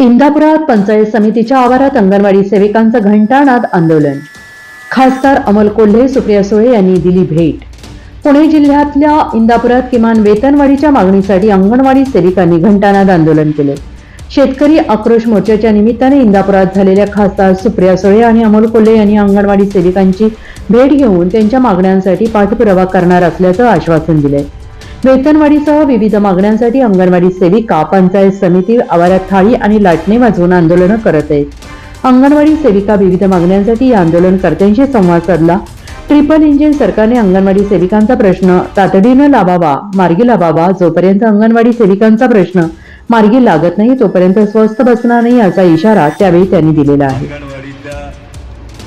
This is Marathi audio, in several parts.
इंदापुरात पंचायत समितीच्या आवारात अंगणवाडी सेविकांचं घंटानाद आंदोलन. खासदार अमोल कोल्हे सुप्रिया सुळे यांनी दिली भेट. पुणे जिल्ह्यातल्या इंदापुरात किमान वेतनवाढीच्या मागणीसाठी अंगणवाडी सेविकांनी घंटानाद आंदोलन केले. शेतकरी आक्रोश मोर्चाच्या निमित्ताने इंदापुरात झालेल्या खासदार सुप्रिया सुळे आणि अमोल कोल्हे यांनी अंगणवाडी सेविकांची भेट घेऊन त्यांच्या मागण्यांसाठी पाठपुरावा करणार असल्याचं आश्वासन दिलंय. वेतनवाढीसह विविध मागण्यांसाठी अंगणवाडी सेविका पंचायत समिती आवारात थाळी आणि लाटणे वाजवून आंदोलनं करत आहेत. अंगणवाडी सेविका विविध मागण्यांसाठी या आंदोलनकर्त्यांशी संवाद साधला. ट्रिपल इंजिन सरकारने अंगणवाडी सेविकांचा प्रश्न तातडीनं लावावा मार्गी लावावा जोपर्यंत अंगणवाडी सेविकांचा प्रश्न मार्गी लागत नाही तोपर्यंत स्वस्थ बसणार नाही असा इशारा त्यावेळी त्यांनी दिलेला आहे.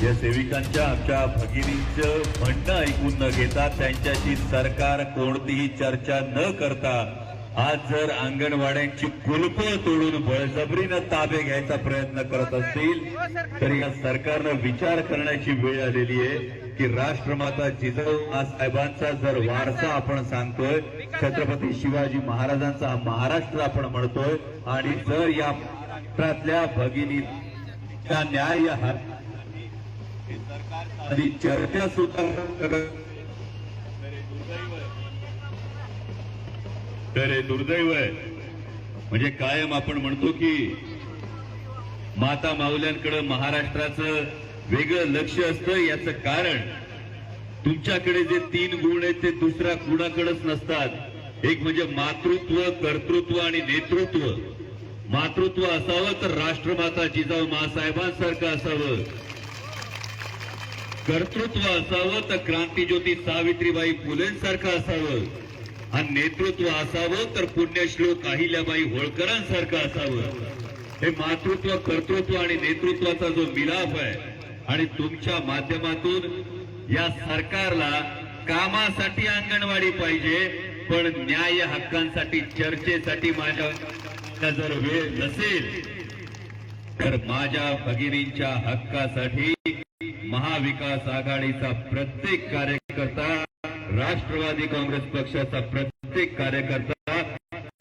या सेविकांच्या आमच्या भगिनींचं म्हणणं ऐकून न घेता त्यांच्याशी सरकार कोणतीही चर्चा न करता आज जर अंगणवाड्यांची कुलपं तोडून बळजबरीनं ताबे घ्यायचा प्रयत्न करत असतील तर या सरकारनं विचार करण्याची वेळ आलेली आहे की राष्ट्रमाता जिजाऊ साहेबांचा जर वारसा आपण सांगतोय छत्रपती शिवाजी महाराजांचा हा महाराष्ट्र आपण म्हणतोय आणि जर या राष्ट्रातल्या भगिनी न्याय हा आणि चर्चा सुद्धा तर हे दुर्दैव आहे म्हणजे कायम आपण म्हणतो की माता माऊल्यांकडे महाराष्ट्राचं वेगळं लक्ष असतं याचं कारण तुमच्याकडे जे तीन गुण आहेत ते दुसऱ्या कुणाकडेच नसतात. एक म्हणजे मातृत्व कर्तृत्व आणि नेतृत्व. मातृत्व असावं तर राष्ट्रमाता जिजाऊ मासाहेबांसारखं असावं. कर्तृत्व असावं तर क्रांतीज्योती सावित्रीबाई फुलेंसारखं असावं. आणि नेतृत्व असावं तर पुण्यश्लोक अहिल्याबाई होळकरांसारखं असावं. हे मातृत्व कर्तृत्व आणि नेतृत्वाचा जो मिलाप आहे आणि तुमच्या माध्यमातून या सरकारला कामासाठी अंगणवाडी पाहिजे पण न्याय हक्कांसाठी चर्चेसाठी माझ्या जर वेळ नसेल. तर माझ्या भगिनींच्या हक्कासाठी महाविकास आघाडीचा प्रत्येक कार्यकर्ता राष्ट्रवादी काँग्रेस पक्षाचा प्रत्येक कार्यकर्ता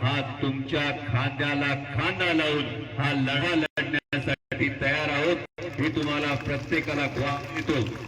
हा तुमच्या खांद्याला खांदा लावून हा लढा लढण्यासाठी तयार आहोत. ही तुम्हाला प्रत्येकाला ग्वाह देतो.